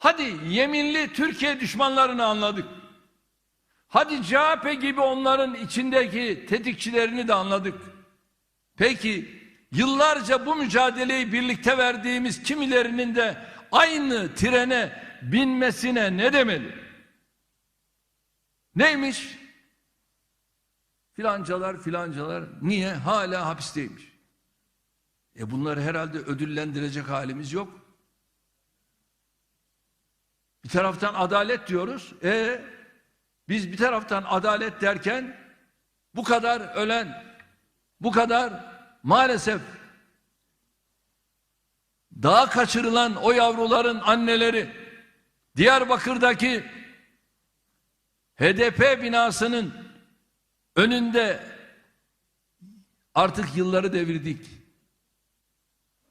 Hadi yeminli Türkiye düşmanlarını anladık. Hadi CHP gibi onların içindeki tetikçilerini de anladık. Peki yıllarca bu mücadeleyi birlikte verdiğimiz kimilerinin de aynı trene binmesine ne demeli? Neymiş? Filancalar filancalar niye hala hapisteymiş? E bunları herhalde ödüllendirecek halimiz yok. Bir taraftan adalet diyoruz. E biz bir taraftan adalet derken bu kadar ölen, bu kadar maalesef dağa kaçırılan o yavruların anneleri Diyarbakır'daki HDP binasının önünde artık yılları devirdik.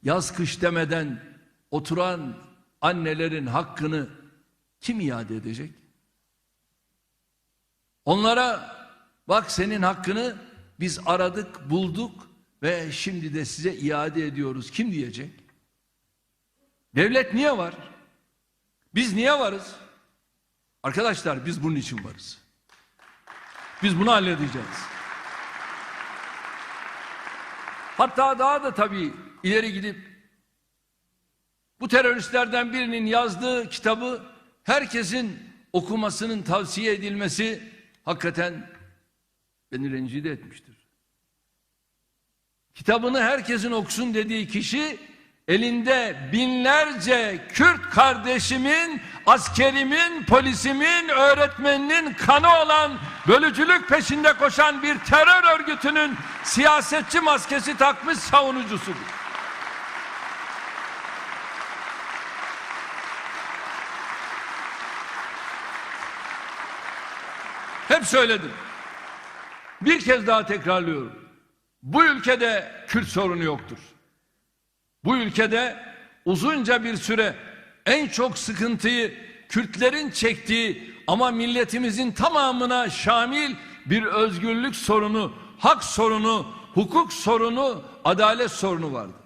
Yaz kış demeden oturan annelerin hakkını kim iade edecek? Onlara bak senin hakkını biz aradık, bulduk ve şimdi de size iade ediyoruz. Kim diyecek? Devlet niye var? Biz niye varız? Arkadaşlar biz bunun için varız. Biz bunu halledeceğiz. Hatta daha da tabii ileri gidip bu teröristlerden birinin yazdığı kitabı herkesin okumasının tavsiye edilmesi hakikaten beni rencide etmiştir. Kitabını herkesin okusun dediği kişi elinde binlerce Kürt kardeşimin, askerimin, polisimin, öğretmeninin kanı olan bölücülük peşinde koşan bir terör örgütünün siyasetçi maskesi takmış savunucusudur. Hep söyledim. Bir kez daha tekrarlıyorum. Bu ülkede Kürt sorunu yoktur. Bu ülkede uzunca bir süre en çok sıkıntıyı Kürtlerin çektiği ama milletimizin tamamına şamil bir özgürlük sorunu, hak sorunu, hukuk sorunu, adalet sorunu vardır.